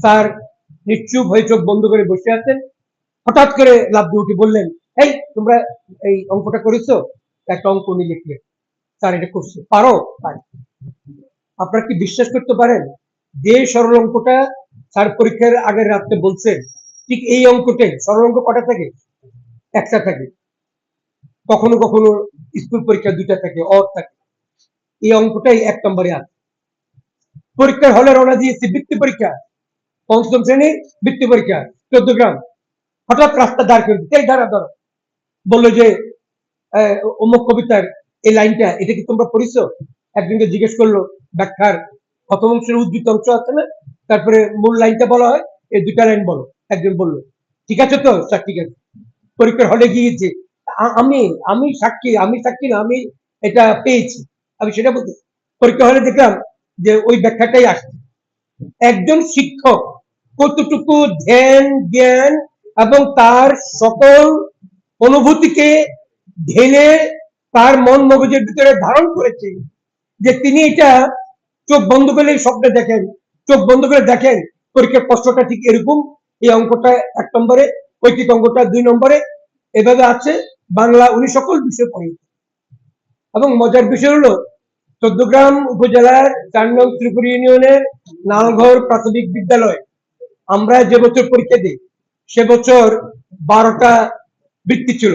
Sir নিশ্চুপ হয়ে চোখ বন্ধ করে বসে আছেন। হঠাৎ করে লাভ উঠে বললেন, এই, তোমরা এই অঙ্কটা করেছ? একটা অঙ্ক উনি লিখলেন। স্যার, এটা করছে। পারো? পারি। আপনারা কি বিশ্বাস করতে পারেন, যে সরল অঙ্কটা স্যার পরীক্ষার আগের রাত্রে বলছেন, ঠিক এই অঙ্কটাই সরল অঙ্ক কটা থাকে? একটা থাকে। কখনো কখনো স্কুল পরীক্ষা দুইটা থাকে, অর থাকে। এই অঙ্কটাই এক নম্বরে আছে। পরীক্ষার হলে রওনা দিয়েছি বৃত্তি পরীক্ষা। পঞ্চম শ্রেণির বৃত্তি পরীক্ষা, চোদ্দ গ্রাম। হঠাৎ রাস্তা দাঁড় করে দিচ্ছে, এই দাঁড়া ধরো বলল যে অমুক কবিতার এই লাইনটা, এটা কি তোমরা পড়িছো? একজনকে জিজ্ঞেস করল, ব্যাখ্যার প্রথম অংশের উদ্বৃত্ত অংশ আছে না? তারপরে মূল লাইনটা বলা হয়, এই দুটা লাইন বলো। একজন বলল, ঠিক আছে তো, স্যার, ঠিক আছে। পরীক্ষার হলে গিয়েছে। আমি আমি সাক্ষী আমি সাক্ষী না, আমি এটা পেয়েছি। আমি সেটা বলতে পরীক্ষা হলে দেখলাম যে ওই ব্যাখ্যাটাই আসছে। একজন শিক্ষক কতটুকু ধ্যান, জ্ঞান এবং তার সকল অনুভূতিকে ঢেলে তার মন মগজের ভিতরে ধারণ করেছে, যে তিনি এটা চোখ বন্ধ করে স্বপ্নে দেখেন, চোখ বন্ধ করে দেখেন, পরীক্ষার প্রশ্নটা ঠিক এরকম, এই অঙ্কটা এক নম্বরে ঐকিক অঙ্কটা দুই নম্বরে, এভাবে আছে, বাংলা উনি সকল বিষয় পড়ে এবং মজার বিষয় হলো, চোদ্দগ্রাম উপজেলার চার নং ত্রিপুরা ইউনিয়নের নালঘর প্রাথমিক বিদ্যালয় আমরা যে বছর পরীক্ষা দিই, সে বছর বারোটা বৃত্তি ছিল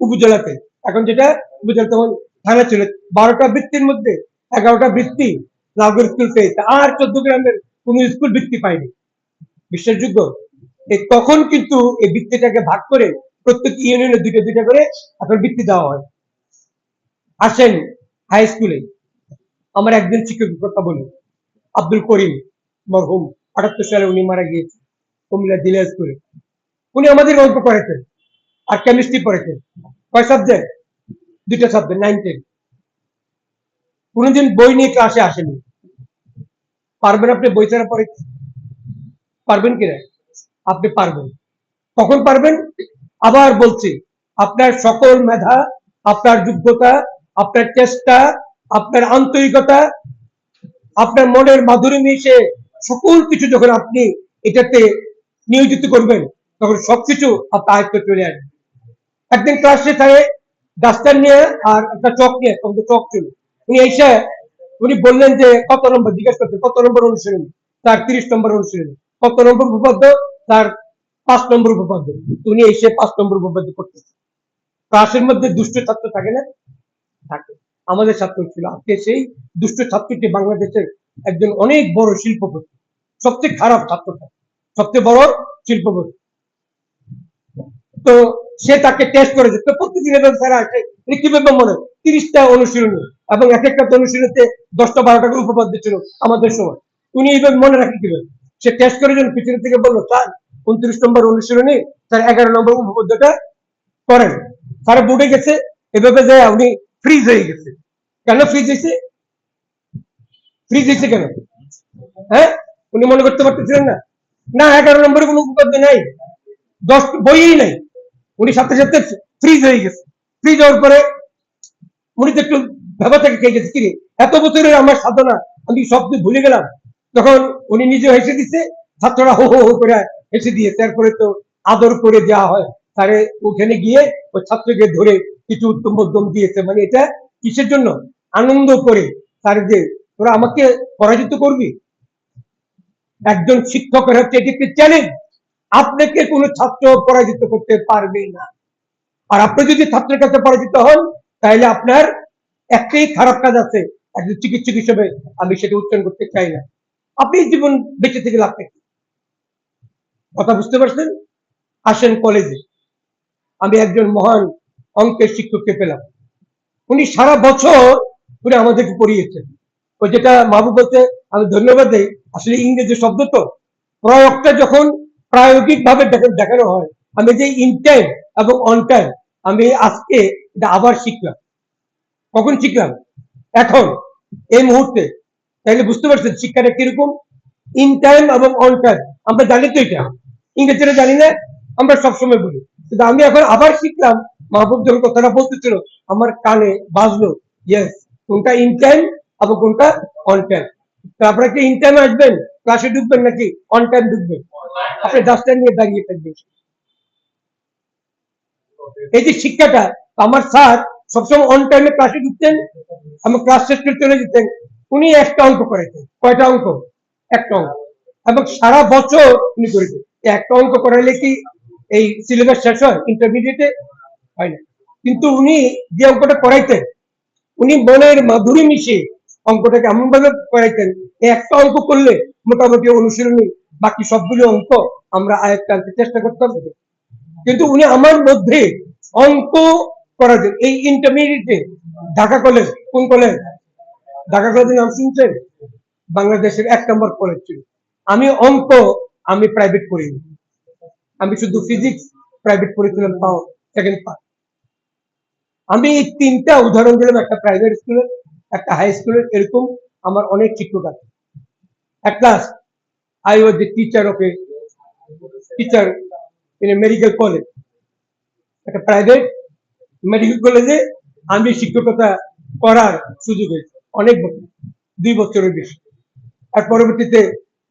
উপজেলাতে। এখন যেটা উপজেলা তখন থানা ছিল। বারোটা বৃত্তির মধ্যে এগারোটা বৃত্তি নাগর স্কুল পেয়েছে। আর চোদ্দ গ্রামের কোন স্কুল বৃত্তি পায়নি। বিশ্বাসযোগ্য? তখন কিন্তু এই বৃত্তিটাকে ভাগ করে প্রত্যেক ইউনিয়নে দুইটা দুইটা করে এখন বৃত্তি দেওয়া হয়। আসেন হাই স্কুলে। আমার একজন শিক্ষকের কথা বলি। আব্দুল করিম মরহুম। আটাত্তর সালে উনি মারা গিয়েছে। কুমিল্লা স্কুলে। উনি আমাদের অঙ্ক পড়াতেন আর কেমিস্ট্রি পড়াতেন কয় সাবজেক্ট দুইটা সাবজেক্ট নাইন টেন কোনোদিন বই নিয়ে ক্লাসে আসেনি। পারবেন আপনি বই ছাড়া পড়ে? পারবেন কিনা আপনি পারবেন। কখন পারবেন? আবার বলছি, আপনার সকল মেধা, আপনার যোগ্যতা, আপনার চেষ্টা, আপনার আন্তরিকতা, আপনার মনের মাধুরী মিশে সকল কিছু যখন আপনি এটাতে নিয়োজিত করবেন, তখন সবকিছু আপনার আয়ত্ত চলে আসবে। একদিন ক্লাসে থাকে ডাস্টার নিয়ে আর একটা চক নিয়ে, তখন তো চক ছিল। উনি এসে, উনি বললেন যে, কত নম্বর? জিজ্ঞেস করতে কত নম্বর অনুশীলন? তার তিরিশ নম্বর অনুশীলন। কত নম্বর উপপাদ্য? তার পাঁচ নম্বর উপপাদ্য। উনি এসে পাঁচ নম্বর উপপাদ্য করতেছে। ক্লাসের মধ্যে দুষ্ট ছাত্র থাকে না? থাকে। আমাদের ছাত্র ছিল। আজকে সেই দুষ্ট ছাত্রটি বাংলাদেশের একজন অনেক বড় শিল্পপতি, সবচেয়ে খারাপ ছাত্রটা, সবচেয়ে বড় শিল্পপতি। তো সে তাকে টেস্ট করেছে। তো প্রতিদিন এভাবে স্যার আসে কীভাবে মনে? তিরিশটা অনুশীলনী এবং এক একটা অনুশীলনীতে দশটা বারোটা করে উপপাদ্য ছিল আমাদের সময়। উনি এইভাবে মনে রাখেন কীভাবে? সে টেস্ট করার জন্য পিছনে থেকে বলল, স্যার, উনত্রিশ নম্বর অনুশীলনী, স্যার, এগারো নম্বর উপপাদ্যটা করেন। স্যার বোর্ডে গেছে, এভাবে যায় উনি ফ্রিজ হয়ে গেছে। কেন ফ্রিজ হয়েছে? ফ্রিজ হয়েছে কেন? হ্যাঁ? উনি মনে করতে পারতেছিলেন না? না, এগারো নম্বরে কোনো উপপাদ্য নাই। দশ বইই নাই। উনি সাথে সাথে ফ্রিজ হয়ে গেছে। ফ্রিজ হওয়ার পরে উনি তো একটু ভেবা থেকে খেয়ে গেছে। কিরে এত বছরের আমার সাধনা, আমি সব ভুলে গেলাম। তখন উনি নিজে হেসে দিচ্ছে ছাত্ররা হো হো হো করে হেসে দিয়ে তারপরে তো আদর করে দেওয়া হয়। তারে ওখানে গিয়ে ওই ছাত্রকে ধরে কিছু উত্তম মধ্যম দিয়েছে। মানে এটা কিসের জন্য? আনন্দ করে তার যে তোরা আমাকে পরাজিত করবি? একজন শিক্ষকের হচ্ছে এটি একটি চ্যালেঞ্জ আপনাকে কোনো ছাত্র পরাজিত করতে পারবে না। আর আপনি যদি ছাত্রের কাছে পরাজিত হন, তাহলে আপনার একটাই খারাপ কাজ আছে, একজন চিকিৎসক হিসেবে আমি সেটা উচ্চারণ করতে চাই না। আপনি জীবন বেঁচে থেকে লাভ কি? কথা বুঝতে পারছেন? আসেন কলেজে আমি একজন মহান অঙ্কের শিক্ষককে পেলাম। উনি সারা বছর উনি আমাদেরকে পড়িয়েছেন। ওই যেটা মাহবুব বলতে আমি ধন্যবাদ দেই। আসলে ইংরেজি শব্দ তো। প্রয়োগটা যখন প্রায়োগিক ভাবে দেখানো হয়, আমি যে ইন টাইম এবং অন টাইম আমি আজকে এটা আবার শিখলাম। কখন শিখলাম? এখন, এই মুহূর্তে। তাইলে বুঝতে পারছেন শিক্ষাটা কীরকম? ইন টাইম এবং অন টাইম আমরা জানি তো এটা। ইংরেজিটা জানি না, আমরা সবসময় বলি। কিন্তু আমি এখন আবার শিখলাম, মাহবুব যখন কথাটা বলতেছিল, আমার কানে বাজলো ইয়েস কোনটা ইন টাইম এবং কোনটা? অন টাইম আপনারা কি ইন টাইম আসবেন? ক্লাসে ঢুকবেন নাকি? অন টাইম ঢুকবেন? আপনি ডাস্টার নিয়ে দাঁড়িয়ে থাকবেন। এই যে শিক্ষাটা, আমার স্যার সবসময় অন টাইমে ক্লাসে ঢুকতেন আমার ক্লাস শেষ করে চলে যেতেন। উনি একটা অঙ্ক করেছেন কয়টা অঙ্ক? একটা অঙ্ক। এবং সারা বছর উনি করেছেন একটা অঙ্ক করাইলে কি এই সিলেবাস শেষ হয়? ইন্টারমিডিয়েটে হয় না। কিন্তু উনি যে অঙ্কটা করাইতেন, উনি মনের মাধুরী মিশিয়ে অঙ্কটাকে এমন ভাবে করাইতেন একটা অঙ্ক করলে মোটামুটি অনুশীলনী, বাকি সবগুলো অঙ্ক আমরা আয়ত্তে আনতে চেষ্টা করতাম। কিন্তু উনি আমার মধ্যে অঙ্ক জন্য এই ইন্টারমিডিয়েটে ঢাকা কলেজ কোন কলেজ ঢাকা কলেজের নাম শুনছেন? বাংলাদেশের এক নম্বর কলেজ ছিল। আমি অঙ্ক আমি প্রাইভেট করিনি। আমি শুধু ফিজিক্স প্রাইভেট করেছিলাম, তাও সেকেন্ড পার্ট আমি এই তিনটা উদাহরণ দিলাম একটা প্রাইভেট স্কুলের একটা হাই স্কুলের এরকম আমার অনেক শিক্ষক আছে। at last I was the teacher of একটা প্রাইভেট মেডিকেল কলেজে আমি শিক্ষকতা করার সুযোগ হয়েছে অনেক বছর, দুই বছরের বেশি। আর পরবর্তীতে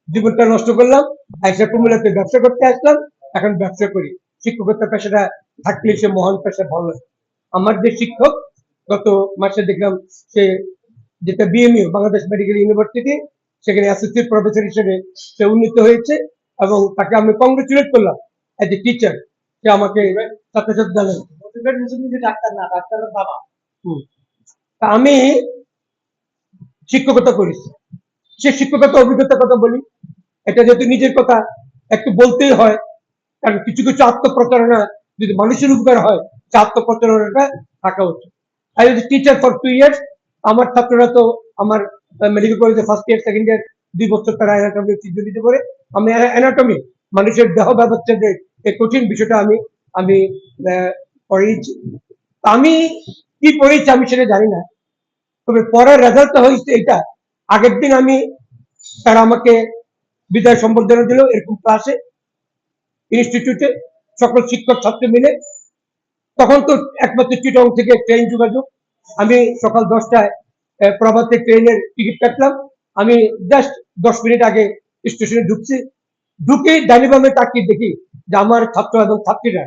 জীবনটা নষ্ট করলাম একটা কুমিল্লাতে ব্যবসা করতে আসলাম, এখন ব্যবসা করি। শিক্ষকতা পেশাটা থাকলে সে মহান পেশা ভালো। আমার যে শিক্ষক গত মাসে দেখলাম সে যেটা বিএমইউ বাংলাদেশ মেডিকেল ইউনিভার্সিটি সেখানে অ্যাসোসিয়েট প্রফেসর হিসেবে সে উন্নীত হয়েছে এবং তাকে আমি কংগ্রেচুলেট করলাম এজ এ টিচার সে আমাকে সাথে জানালেন ডাক্তার না ডাক্তারের বাবা। তা আমি শিক্ষকতা করেছি সে শিক্ষকতা অভিজ্ঞতার কথা বলি। এটা যেহেতু নিজের কথা একটু বলতেই হয়। কারণ কিছু কিছু আত্মপ্রচারণা যদি মানুষের উপকার হয় সে আত্মপ্রচারণাটা থাকা উচিত। I was teacher for two years আমার ছাত্ররা তো আমার মেডিকেল কলেজে ফার্স্ট ইয়ার সেকেন্ড ইয়ার দুই বছর তারা অ্যানাটমি চিহ্নিত করে আমি অ্যানাটমি মানুষের দেহ ব্যবচ্ছেদের এই কঠিন বিষয়টা আমি আমি পড়িয়েছি আমি কি পড়েছি আমি সেটা জানি না। তবে পরের রেজাল্টটা হয়েছে এটা আগের দিন আমি তারা আমাকে বিদায় সম্বর্ধনা দিল এরকম ক্লাসে ইনস্টিটিউটে সকল শিক্ষক ছাত্র মিলে তখন তো একমাত্র চিটং থেকে ট্রেন যোগাযোগ। আমি সকাল দশটায় প্রভাতে ট্রেনের টিকিট কাটলাম। আমি জাস্ট দশ মিনিট আগে স্টেশনে ঢুকছি। ঢুকে ডানি বামে তাকিয়ে দেখি যে আমার ছাত্র এবং ছাত্রীরা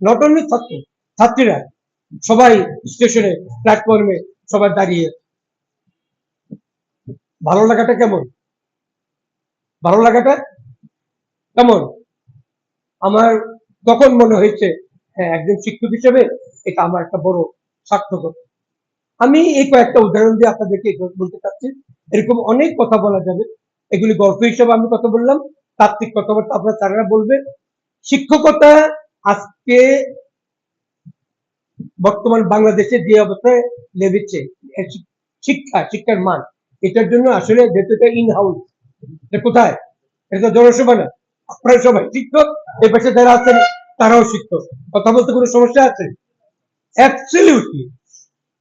নট অনলি ছাত্র, ছাত্রীরা সবাই স্টেশনে প্ল্যাটফর্মে সবাই দাঁড়িয়ে। ভালো লাগাটা কেমন? ভালো লাগাটা কেমন? আমার তখন মনে হয়েছে হ্যাঁ একজন শিক্ষক হিসেবে এটা আমার একটা বড় সার্থকতা আমি এই কয়েকটা উদাহরণ দিয়ে আপনাদেরকে বলতে চাচ্ছি। এরকম অনেক কথা বলা যাবে। এগুলি গল্প হিসেবে আমি কথা বললাম, তাত্ত্বিক কথাবার্তা আপনার তারা বলবেন শিক্ষকতা আজকে বর্তমান বাংলাদেশে যে অবস্থায় লেগেছে শিক্ষা, শিক্ষার মান, এটার জন্য আসলে যেহেতু এটা ইন হাউস কোথায়? এটা জনসভা না, আপনারা সবাই শিক্ষক এই পাশে যারা আছেন তারাও শিক্ষক কথা বলতে কোনো সমস্যা আছে? অ্যাবসলিউটলি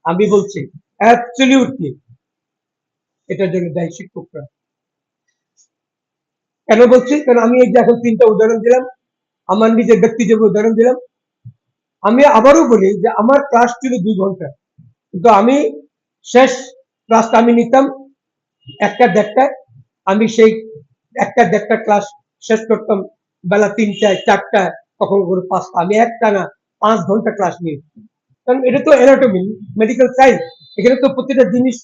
আমি বলছি অ্যাবসলিউটলি এটার জন্য দায়ী শিক্ষকরা। কেন বলছি? কারণ আমি এই যে এখন তিনটা উদাহরণ দিলাম, আমার নিজের ব্যক্তিগত উদাহরণ দিলাম। আমি আবারও বলি যে আমার ক্লাস ছিল দুই ঘণ্টা। কিন্তু আমি শেষ ক্লাসটা আমি নিতাম একটা দেড়টায়। আমি সেই একটা দেড়টা ক্লাস শেষ করতাম, বেলা তিনটায়, চারটায়। কখনো করে পাঁচটা আমি একটা না, পাঁচ ঘণ্টা ক্লাস নিয়ে কারণ এটা তো অ্যানাটমি মেডিকেল সায়েন্স এখানে তো প্রতিটা জিনিস,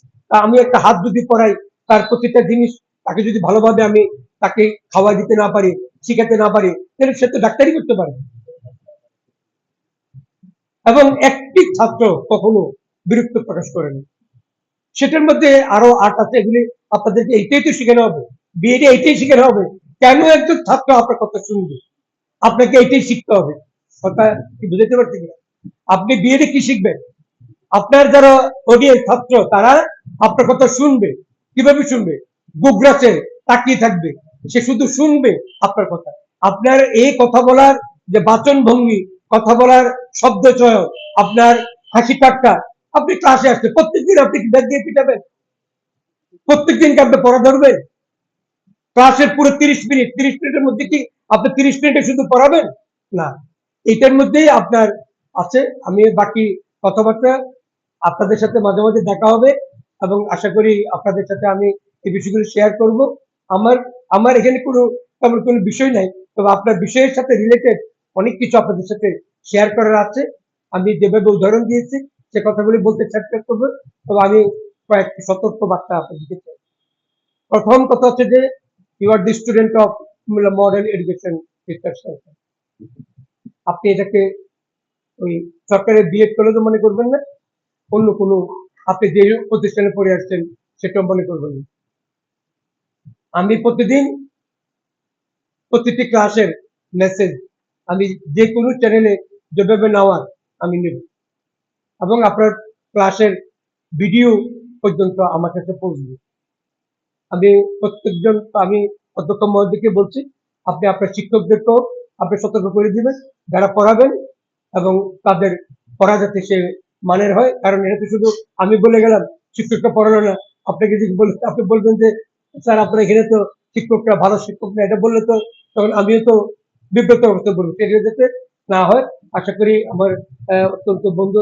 আমি একটা হাত যদি পড়াই তার প্রতিটা জিনিস তাকে যদি ভালোভাবে আমি তাকে খাওয়া দিতে না পারি, শিখাতে না পারি, তাহলে সে তো ডাক্তারি করতে পারে। এবং একটি ছাত্র কখনো বিরক্ত প্রকাশ করেনি সেটার মধ্যে আরও আর্ট আছে, এগুলি আপনাদেরকে এইটাই তো শেখানো হবে। বিএডে এইটাই শেখানো হবে। কেন একজন ছাত্র আপনার কথা শুনবে? আপনাকে এটাই শিখতে হবে। কথা কি বুঝতে পারছি কিনা? আপনি বিএডে কি শিখবেন? আপনার যারা অডিয়েন্স ছাত্র, তারা আপনার কথা শুনবে। কীভাবে শুনবে? গুগরাসে তাকিয়ে থাকবে। সে শুধু শুনবে আপনার কথা। আপনার এই কথা বলার যে বাচন ভঙ্গি কথা বলার শব্দ চয়ন, আপনার হাসি ঠাট্টা, আপনি ক্লাসে আসছে প্রত্যেকদিন আপনি কি ব্যাগ দিয়ে পিটাবেন? প্রত্যেকদিন কি আপনি পড়া ধরবেন? ক্লাসের পুরো তিরিশ মিনিট তিরিশ মিনিটের মধ্যে কি আপনি তিরিশ মিনিটে শুধু পড়াবেন? না। এটার মধ্যেই আপনার আছে। আমি বাকি কথাবার্তা আপনাদের সাথে মাঝে মাঝে দেখা হবে এবং আশা করি আপনাদের সাথে আমি এই বিষয়গুলো শেয়ার করব। আমার আমার এখানে কোনো, তেমন কোনো বিষয় নাই। তবে আপনার বিষয়ের সাথে রিলেটেড অনেক কিছু আপনাদের সাথে শেয়ার করার আছে। আমি যেভাবে উদাহরণ দিয়েছি, সে কথাগুলি বলতে চেষ্টা করব। তবে আমি কয়েকটি সতর্ক বার্তা আপনাদেরকে চাই। প্রথম কথা হচ্ছে যে you are the student of model education আপনি এটাকে ওই সরকারের বিএড কলেজও মনে করবেন না অন্য কোনো আপনি যে প্রতিষ্ঠানে পড়ে আসছেন সেটাও মনে করবেন না আমি প্রতিদিন প্রতিটি ক্লাসের মেসেজ আমি যে কোনো চ্যানেলে যেভাবে নেওয়ার আমি নেব এবং আপনার ক্লাসের ভিডিও পর্যন্ত আমার কাছে পৌঁছবে আমি প্রত্যেকজন আমি অধ্যক্ষ মহোদয়কে বলছি, আপনি আপনার শিক্ষকদেরকেও আপনি সতর্ক করে দিবেন, যারা পড়াবেন এবং তাদের পড়া যাতে সে মানের হয়, কারণ এটা তো শুধু আমি বলে গেলাম শিক্ষকটা পড়ালো না। আপনাকে যদি বলে, আপনি বলবেন যে, স্যার, আপনার এখানে তো শিক্ষকরা ভালো শিক্ষক না। এটা বললে তো তখন আমিও তো বিব্রত অবস্থা বলব। সেটা যাতে না হয়, আশা করি আমার অত্যন্ত বন্ধু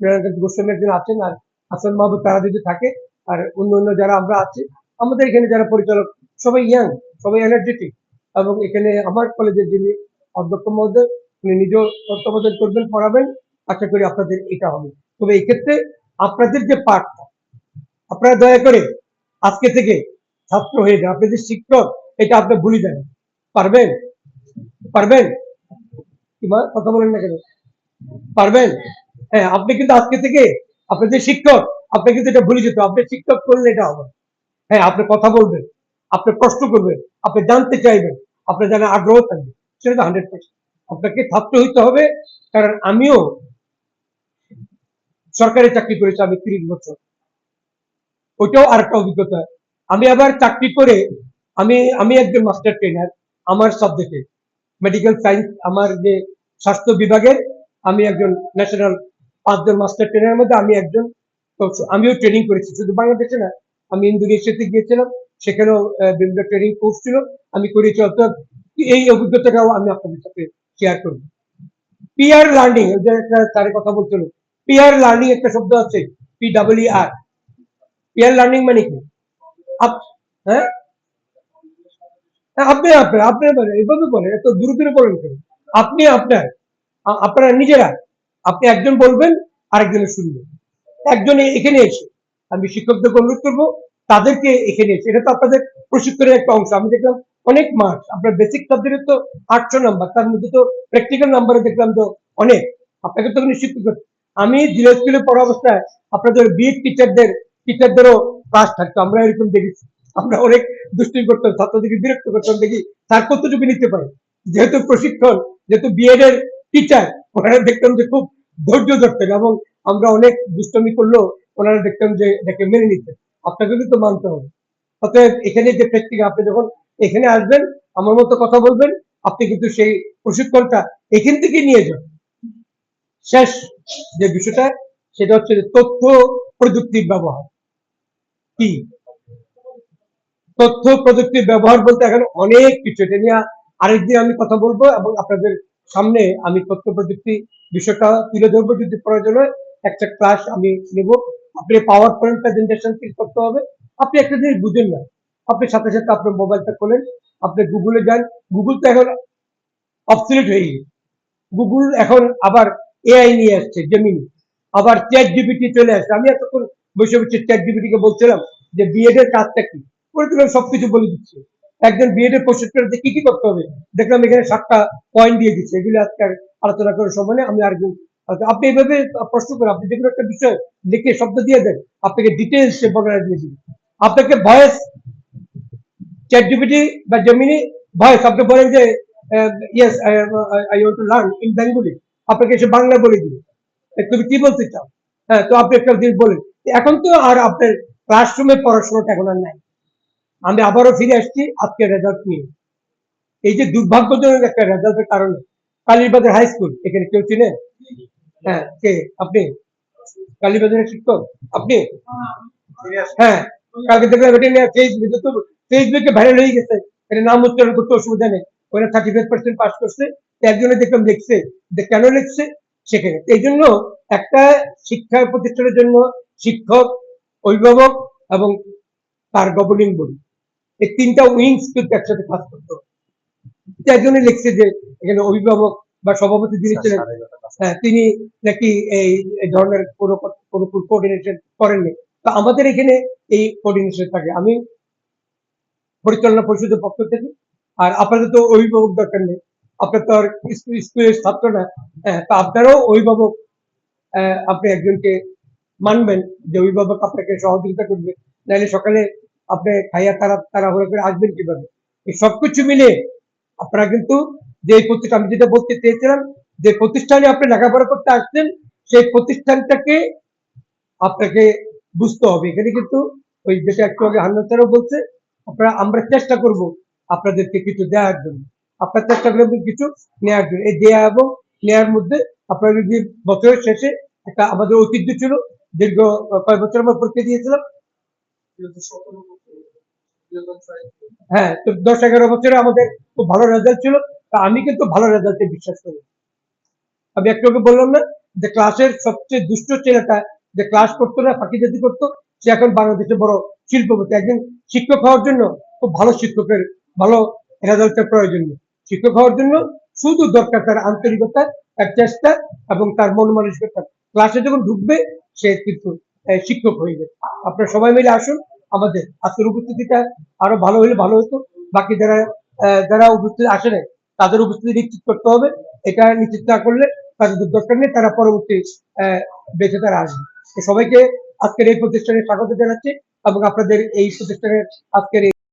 নারায়ণকান্ত গোস্বামী একজন আছেন, আর হাসান মাহবুব তারা যদি থাকে, আর অন্য অন্য যারা আমরা আছি, আমাদের এখানে যারা পরিচালক সবাই ইয়াং সবাই এনার্জেটিক এবং এখানে আমার কলেজের যিনি অধ্যক্ষ মহোদয়, উনি নিজেও তত্ত্বাবধান করবেন, পড়াবেন। আশা করি আপনাদের এটা হবে। তবে এক্ষেত্রে আপনাদের যে পাঠটা, আপনারা দয়া করে আজকে থেকে ছাত্র হয়ে যান। আপনাদের শিক্ষক, এটা আপনি ভুলে যান। পারবেন? পারবেন? কিংবা কথা বলেন না কেন? পারবেন? হ্যাঁ আপনি কিন্তু আজকে থেকে আপনি যে শিক্ষক, আপনি কিন্তু এটা ভুলে যেত আপনি শিক্ষক করলে এটা হবে। হ্যাঁ আপনি কথা বলবেন। আপনি প্রশ্ন করবেন, আপনি জানতে চাইবেন আপনার জানার আগ্রহ থাকবে। সেটা তো হান্ড্রেড পার্সেন্ট আপনাকে ছাত্র হইতে হবে, কারণ আমিও সরকারি চাকরি করেছি আমি তিরিশ বছর। ওইটাও আরেকটা অভিজ্ঞতা। আমি আবার চাকরি করে, আমি আমি একজন মাস্টার ট্রেনার আমার সাবজেক্টে মেডিকেল সায়েন্স আমার যে স্বাস্থ্য বিভাগের, আমি একজন ন্যাশনাল পাঁচজন মাস্টার ট্রেনারের মধ্যে আমি একজন। আমিও ট্রেনিং করেছি। শুধু বাংলাদেশে না, আমি ইন্দোনেশিয়াতে গিয়েছিলাম। সেখানেও বিভিন্ন ট্রেনিং কোর্স ছিল। আমি করেছি অর্থাৎ এই অভিজ্ঞতাটাও আমি আপনাদের সাথে শেয়ার করব। পিয়ার লার্নিং স্যারের কথা বলছিল। পিয়ার লার্নিং একটা শব্দ আছে P W R peer learning মানে কি? হ্যাঁ? আপনি আপনার আপনার বলেন এভাবে বলেন, এত দূরে দূরে বলেন কেন? আপনি আপনার আপনারা নিজেরা, আপনি একজন বলবেন, আরেকজনের শুনবেন। একজন এখানে এসে, আমি শিক্ষকদের অনুরোধ করব তাদেরকে এখানে এটা তো আপনাদের প্রশিক্ষণের একটা অংশ। আমি দেখলাম অনেক মার্কস আপনার বেসিক সাবজেক্টের তো আটশো নাম্বার তার মধ্যে তো প্র্যাকটিক্যাল নাম্বারে দেখলাম তো অনেক। আপনাকে তো নিশ্চিত আমি জিরো স্কুলে পড়া অবস্থায় আপনাদের বিএড টিচারদের টিচারদেরও ক্লাস থাকতো। আমরা এরকম দেখেছি। আমরা অনেক দুষ্টি করতাম, ছাত্রদেরকে বিরক্ত করতাম, দেখি তার কতটুকু নিতে পারে। যেহেতু প্রশিক্ষণ, যেহেতু বিএড এর টিচার ওনারা দেখতাম যে খুব ধৈর্য ধরতেন এবং আমরা অনেক দুষ্টমি করলেও ওনারা দেখতাম যে এটাকে মেনে নিতেন। আপনাকে কিন্তু মানতে হবে। অতএব এখানে যে প্র্যাকটিক্যাল আপনি যখন এখানে আসবেন, আমার মতো কথা বলবেন, আপনি কিন্তু সেই প্রশিক্ষণটা এখান থেকে নিয়ে যান। শেষ যে বিষয়টা, সেটা হচ্ছে তথ্য প্রযুক্তির ব্যবহার। কি? তথ্য প্রযুক্তির ব্যবহার বলতে এখন অনেক কিছু। এটা নিয়ে আরেকদিন আমি কথা বলব এবং আপনাদের সামনে আমি তথ্য প্রযুক্তি বিষয়টা তুলে ধরবো। যদি প্রয়োজন হয়, একটা ক্লাস আমি নেব। আপনি পাওয়ার পয়েন্ট প্রেজেন্টেশন করতে হবে। আপনি একটা জিনিস বুঝেন না। আপনি সাথে সাথে আপনার মোবাইলটা খোলেন, আপনি গুগলে যান। গুগল তো এখন অবসলিট হয়ে গেছে। গুগল এখন আবার এআই নিয়ে আসছে জেমিনি আবার চ্যাট জিপিটি চলে আসছে। আমি এতক্ষণ বসে বসে চ্যাট জিপিটি কে বলছিলাম যে বিএড এর কাজটা কি? করে দিলাম, সবকিছু বলে দিচ্ছে। একজন বিএড এর প্রশিক্ষণ কি কি করতে হবে? দেখলাম এখানে সাতটা পয়েন্ট দিয়ে দিচ্ছে। এগুলো আজকে আলোচনা করার সময় আমি আর আপনি এইভাবে প্রশ্ন করেন, আপনি যেকোনো একটা বিষয় লিখে শব্দ দিয়ে দেন, আপনাকে ডিটেলস সে বর্ণনা দিয়ে দিবে। আপনাকে ভয়েস চ্যাট জিপিটি বা জেমিনি ভয়েস আপনি বলেন যে yes I want to learn in Bengali আপনাকে সে বাংলা বলে দিবে। তুমি কি বলতে চাও? হ্যাঁ তো আপনি একটা জিনিস বলেন, এখন তো আর আপনার ক্লাসরুমে পড়াশোনাটা এখন আর নাই। আমি আবারও ফিরে আসছি আজকে রেজাল্ট নিয়ে। এই যে দুর্ভাগ্যজনক একটা রেজাল্টের কারণে, কালীবাজার হাই স্কুল এখানে কেউ চিনে হ্যাঁ আপনি? কালীবাজারের শিক্ষক? আপনি? হ্যাঁ কালকে দেখলাম এটা নিয়ে ফেসবুকে তো ফেসবুকে ভাইরাল হয়ে গেছে, এটা নাম উচ্চারণ করতে অসুবিধা নেই। ওরা থার্টি ফাইভ পার্সেন্ট পাস করছে একজনে দেখলাম লিখছে কেন লিখছে? সেখানে। এই জন্য একটা শিক্ষা প্রতিষ্ঠানের জন্য শিক্ষক, অভিভাবক এবং তার গভর্নিং বডি এই তিনটা উইংস কিন্তু একসাথে কাজ করতো তো একজনই লিখছে যে এখানে অভিভাবক বা সভাপতি যিনি ছিলেন হ্যাঁ, তিনি নাকি এই ধরনের কোনো কোঅর্ডিনেশন করেননি। তো আমাদের এখানে এই কোঅর্ডিনেশন থাকে। আমি পরিচালনা পরিষদের পক্ষ থেকে আর আপনাদের তো অভিভাবক দরকার নেই। আপনার তো আর স্কুলের ছাত্র না। হ্যাঁ, তো আপনারাও অভিভাবক আপনি একজনকে মানবেন যে অভিভাবক আপনাকে সহযোগিতা করবে। নাহলে সকালে আপনি খাইয়া তারা তাড়াহুড়ো করে আসবেন কীভাবে? এই সবকিছু মিলে আপনারা কিন্তু যে প্রতিষ্ঠান, আমি যেটা বলতে চেয়েছিলাম, যে প্রতিষ্ঠানে আপনি লেখাপড়া করতে আসছেন, সেই প্রতিষ্ঠানটাকে আপনাকে বুঝতে হবে। এখানে কিন্তু ওই যেটা একটু আগে হান্নান স্যারও বলছে, আপনারা, আমরা চেষ্টা করব আপনাদেরকে কিছু দেওয়ার জন্য। আপনার চেষ্টা করবেন কিছু নেওয়ার জন্য। এই দেয়া এবং নেওয়ার মধ্যে আপনারা যদি বছরের শেষে একটা আমাদের ঐতিহ্য ছিল, দীর্ঘ কয়েক বছর আমরা পরীক্ষা দিয়েছিলাম। হ্যাঁ তো দশ এগারো বছরে আমাদের খুব ভালো রেজাল্ট ছিল। তা আমি কিন্তু ভালো রেজাল্টে বিশ্বাস করি। আমি একটু বললাম না যে ক্লাসের সবচেয়ে দুষ্ট ছেলেটা যে ক্লাস করতো না ফাঁকি জাতি করতো, সে এখন বাংলাদেশে বড় শিল্পপতি। একজন শিক্ষক হওয়ার জন্য খুব ভালো শিক্ষকের, ভালো রেজাল্টের প্রয়োজন শিক্ষক হওয়ার জন্য শুধু দরকার তার আন্তরিকতা, তার চেষ্টা এবং তার মন মানসিকতা। ক্লাসে যখন ঢুকবে, সে কিন্তু শিক্ষক হয়ে যাবে। আপনারা সবাই মিলে আসুন আমাদের। আজকের উপস্থিতিটা আরও ভালো হলে ভালো হতো। বাকি যারা যারা উপস্থিত আসে নাই, তাদের উপস্থিতি নিশ্চিত করতে হবে। এটা নিশ্চিত না করলে তাদের দরকার নেই তারা পরবর্তী বেঁচে তারা আসবে। সবাইকে আজকের এই প্রতিষ্ঠানে স্বাগত জানাচ্ছি এবং আপনাদের এই প্রতিষ্ঠানের আজকের